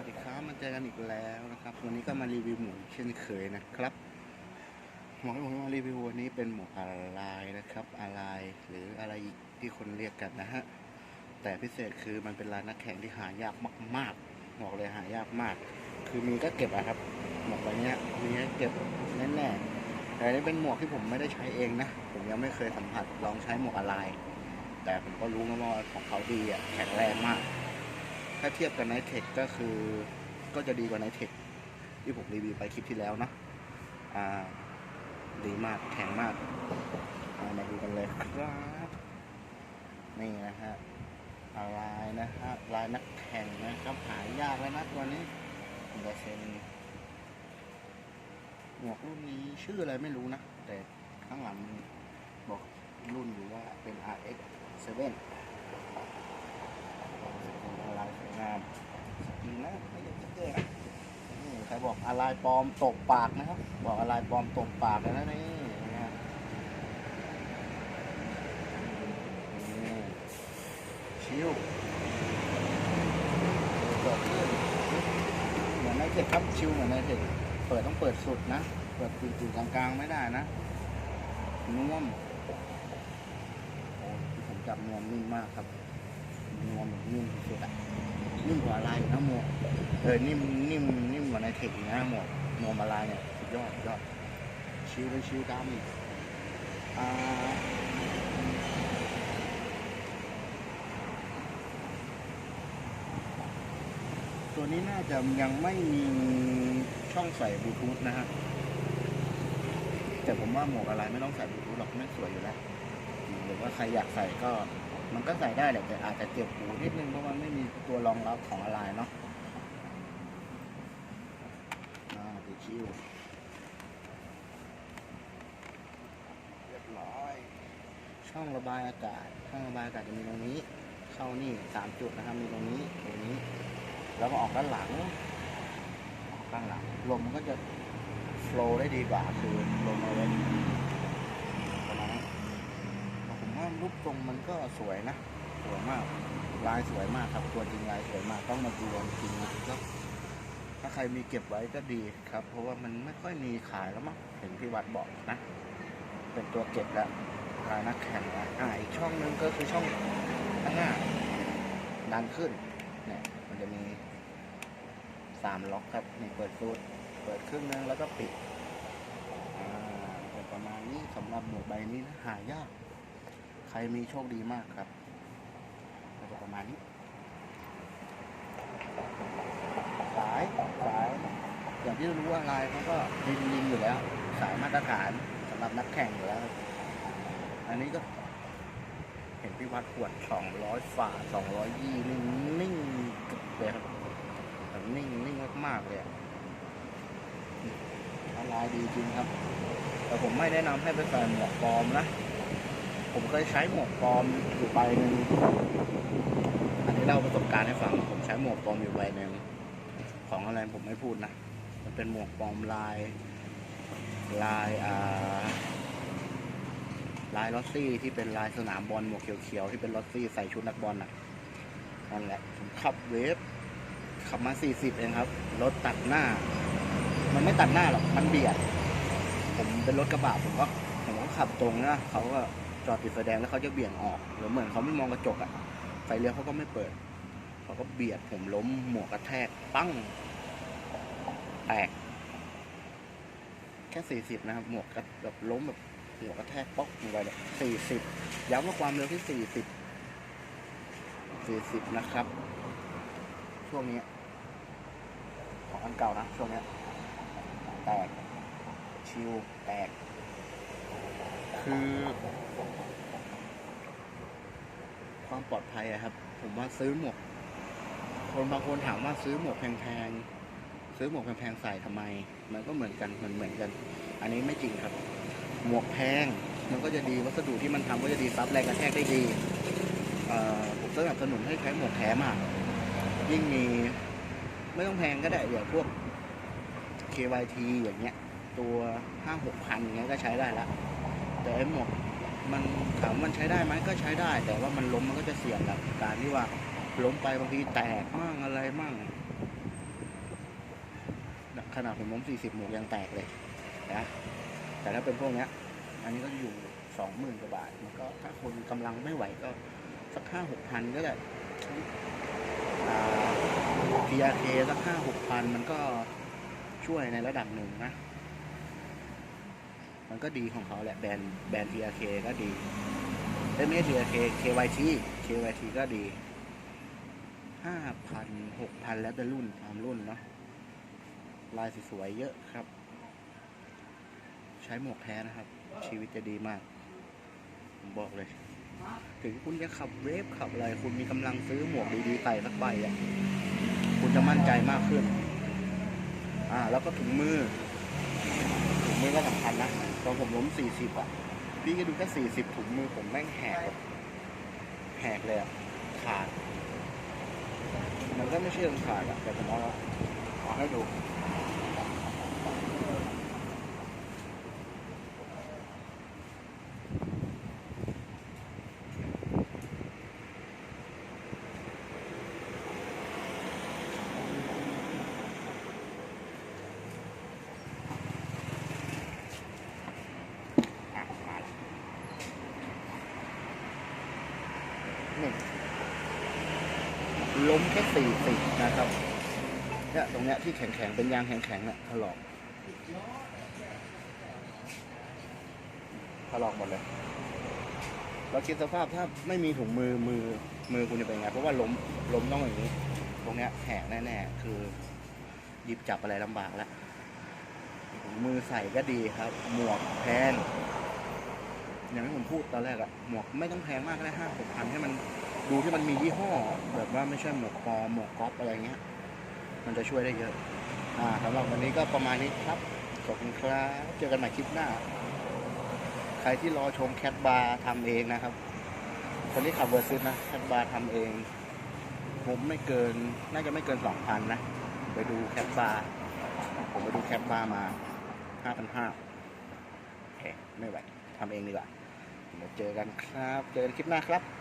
วัสดีครับมาเจอกันอีกแล้วนะครับ วันนี้ก็มารีวิวหมวกเช่นเคยนะครับหมวกที่ผมมารีวิววันนี้เป็นหมวกอะไรนะครับ อะไรหรืออะไรอีกที่คนเรียกกันนะฮะแต่พิเศษคือมันเป็นลายนักแข่งที่หายากมากๆบอกเลยหายากมาก คือมีก็เก็บอะครับหมวกใบนี้มีก็เก็บแน่ๆแต่นนี่เป็นหมวกที่ผมไม่ได้ใช้เองนะผมยังไม่เคยสัมผัสลองใช้หมวกอะไร แต่ผมก็รู้นะว่าของเขาดีอะแข็งแรงมาก ถ้าเทียบกับไนเทคก็คือก็จะดีกว่าไนเทคที่ผมรีวิวไปคลิปที่แล้วนะอ่าดีมากแข็งมากามาดูกันเลยครับนี่นะฮะลายนะฮะลายนักแข่งนะครับหายยากแล้วนะตัวนี้เปอเซ็นหมวกรุ่นนี้ชื่ออะไรไม่รู้นะ แต่ข้างหลังบอกรุ่นอยู่ว่าเป็น RX7 ใครบอกอะไรปลอมตบปากนะครับ บอกอะไรปลอมตบปากเลยนะนี่นี่ชิวเปิดขึ้นเหมือนในเทคครับชิวเหมือนในเทคเปิดต้องเปิดสุดนะ เปิดจุดๆกลางๆไม่ได้นะนุ่มโอ้ผมจับนวมนิ่มมากครับนวมนิ่มสุดๆอะ นิ่มกว่าอะไรนะหมเออนิ่มนิ่มนิ่มกว่าในเทคอีกนะหมวกนวมอะไรเนี่ยสุดยอดยอดชิวเลยชิวดำอ่าตัวนี้น่าจะยังไม่มีช่องใส่บลูทูธนะฮะแต่ผมว่าหมวกอะไรไม่ต้องใส่บลูทูธหรอกไม่สวยอยู่แล้วหรือว่าใครอยากใส่ก็ มันก็ใส่ได้แหละแต่อาจจะเจ็บหูนิดนึงเพราะมันไม่มีตัวรองรับของอะไรเนาะอ่าติดชิวเรียบร้อย ช่องระบายอากาศ ช่องระบายอากาศจะมีตรงนี้ เข้านี่สามจุดนะครับ มีตรงนี้ ตรงนี้ แล้วก็ออกด้านหลัง ออกด้านหลัง ลมมันก็จะโฟล์ได้ดีกว่าคือลมเอาไว้ประมาณนั้น ผมว่า รูปทรงมันก็สวยนะ สวยมาก ลายสวยมากครับ ตัวจริงลายสวยมากต้องมาดูจริงนะครับถ้าใครมีเก็บไว้ก็ดีครับ เพราะว่ามันไม่ค่อยมีขายแล้วมั้งเห็นพี่วัดบอกนะ เป็นตัวเก็บแล้วลายนักแข่งนะอ่าอีกช่องนึงก็คือช่องข้างหน้าดันขึ้นเนี่ยมันจะมีสามล็อกครับนี่เปิดฟูดเปิดครึ่งนึงแล้วก็ปิดอ่าเป็นประมาณนี้สำหรับหมวกใบนี้นะหายาก ใครมีโชคดีมากครับก็จะประมาณนี้ สาย สาย อย่างที่รู้ว่าลายเขาก็ยิงยิงอยู่แล้ว สายมาตรฐานสำหรับนักแข่งอยู่แล้ว อันนี้ก็เห็นพี่วัดขวดสองร้อยฝ่าสองร้อยยี่นิ่งนิ่งกึกเลยครับแบบนิ่งนิ่งมากๆเลยอะลายดีจริงครับ แต่ผมไม่แนะนำให้ไปใส่หมวกปลอมนะ ผมเคยใช้หมวกปลอมอยู่ใบหนึ่งอันนี้เล่าประสบการณ์ให้ฟัง ผมใช้หมวกปลอมอยู่ใบหนึ่งของอะไรผมไม่พูดนะมันเป็นหมวกปลอมลาย ลายอ่าลายลอตซี่ที่เป็นลายสนามบอลหมวกเขียวๆที่เป็นลอตซี่ใส่ชุดนักบอลน่ะนั่นแหละผมขับเวฟขับมา 40 เองครับ รถตัดหน้า มันไม่ตัดหน้าหรอก มันเบียด ผมเป็นรถกระบะผมก็ผมก็ขับตรงนะเขาก็ จอดติดไฟแดงแล้วเขาจะเบี่ยงออกหรือเหมือนเขาไม่มองกระจกอะไฟเลี้ยวเขาก็ไม่เปิดเขาก็เบียดผมล้มหมวกกระแทกปั้งแตกแค่สี่สิบนะครับหมวกกระแบบล้มแบบหมวกกระแทกป๊อกลงไปเลยสี่สิบย้ำว่าความเร็วที่สี่สิบสี่สิบนะครับ ช่วงนี้ของอันเก่านะช่วงนี้แตกชิวแตก คือ ความปลอดภัยอะครับ ผมว่าซื้อหมวกคนบางคนถามว่าซื้อหมวกแพงๆซื้อหมวกแพงๆใส่ทำไม มันก็เหมือนกันมันเหมือนกัน อันนี้ไม่จริงครับ หมวกแพงมันก็จะดีวัสดุที่มันทำก็จะดีซับแรงกระแทกได้ดีเอ่อผมสนับสนุนให้ใช้หมวกแท้มาก ยิ่งมีไม่ต้องแพงก็ได้อย่างพวก KYT อย่างเงี้ย ตัวห้าหกพันเงี้ยก็ใช้ได้ละแต่ไอ้หมวกมันถามมันใช้ได้ไหมก็ใช้ได้ แต่ว่ามันล้มมันก็จะเสี่ยงกับการที่ว่าล้มไปบางทีแตกมั่งอะไรมั่งขนาดผมล้มสี่สิบหมวกยังแตกเลยนะแต่ถ้าเป็นพวกเนี้ย อันนี้ก็อยู่สองหมื่นกว่าบาทมันก็ถ้าคนกำลังไม่ไหวก็สักห้าหกพันก็ได้ PRK สักห้าหกพันมันก็ช่วยในระดับหนึ่งนะ มันก็ดีของเขาแหละแบรนด์แบรนด์ PRK ก็ดีเอ้ยไม่ใช่ PRK KYT KYT ก็ดีห้าพันหกพันแล้วแต่รุ่นตามรุ่นเนาะลายสวยๆเยอะครับ ใช้หมวกแท้นะครับ ชีวิตจะดีมากผมบอกเลย ถึงคุณจะขับเวฟขับอะไร คุณมีกำลังซื้อหมวกดีๆใส่สักใบอะคุณจะมั่นใจมากขึ้น อ่า แล้วก็ถุงมือถุงมือก็สำคัญนะ อนผมล้มสี่สิบอะ พี่ก็ดูแค่สี่สิบถุงมือผมแม่งแหกแบบแหกเลยอะ ขาด มันก็ไม่ใช่เรื่องขาดอะ แต่ผมเอาเอาให้ดู อะมาแล้วนี่ล้มแค่สี่สิบนะครับเนี่ยตรงเนี้ยที่แข็งๆเป็นยางแข็งๆเนี่ยถลอกถลอกหมดเลย เราคิดสภาพถ้าไม่มีถุงมือมือมือคุณจะเป็นไง เพราะว่าล้มล้มต้องอย่างนี้ ตรงเนี้ยแหกแน่ๆ คือหยิบจับอะไรลำบากแล้วถุงมือใส่ก็ดีครับ หมวกแพงอย่างที่ผมพูดตอนแรกอะหมวกไม่ต้องแพงมากก็ได้ห้าหกพันให้มัน ดูที่มันมียี่ห้อ แบบว่าไม่ใช่หมวกปลอมหมวกก๊อปอะไรเงี้ย มันจะช่วยได้เยอะ อ่าสำหรับวันนี้ก็ประมาณนี้ครับ ขอบคุณครับ เจอกันใหม่คลิปหน้า ใครที่รอชมแคทบาร์ทำเองนะครับ คนที่ขับเวอร์ซิสนะ แคทบาร์ทำเอง ผมไม่เกิน น่าจะไม่เกินสองพันนะ ไปดูแคทบาร์ ผมไปดูแคทบาร์มาห้าพันห้าโอเค ไม่ไหวทำเองดีกว่าเดี๋ยวเจอกันครับ เจอกันคลิปหน้าครับ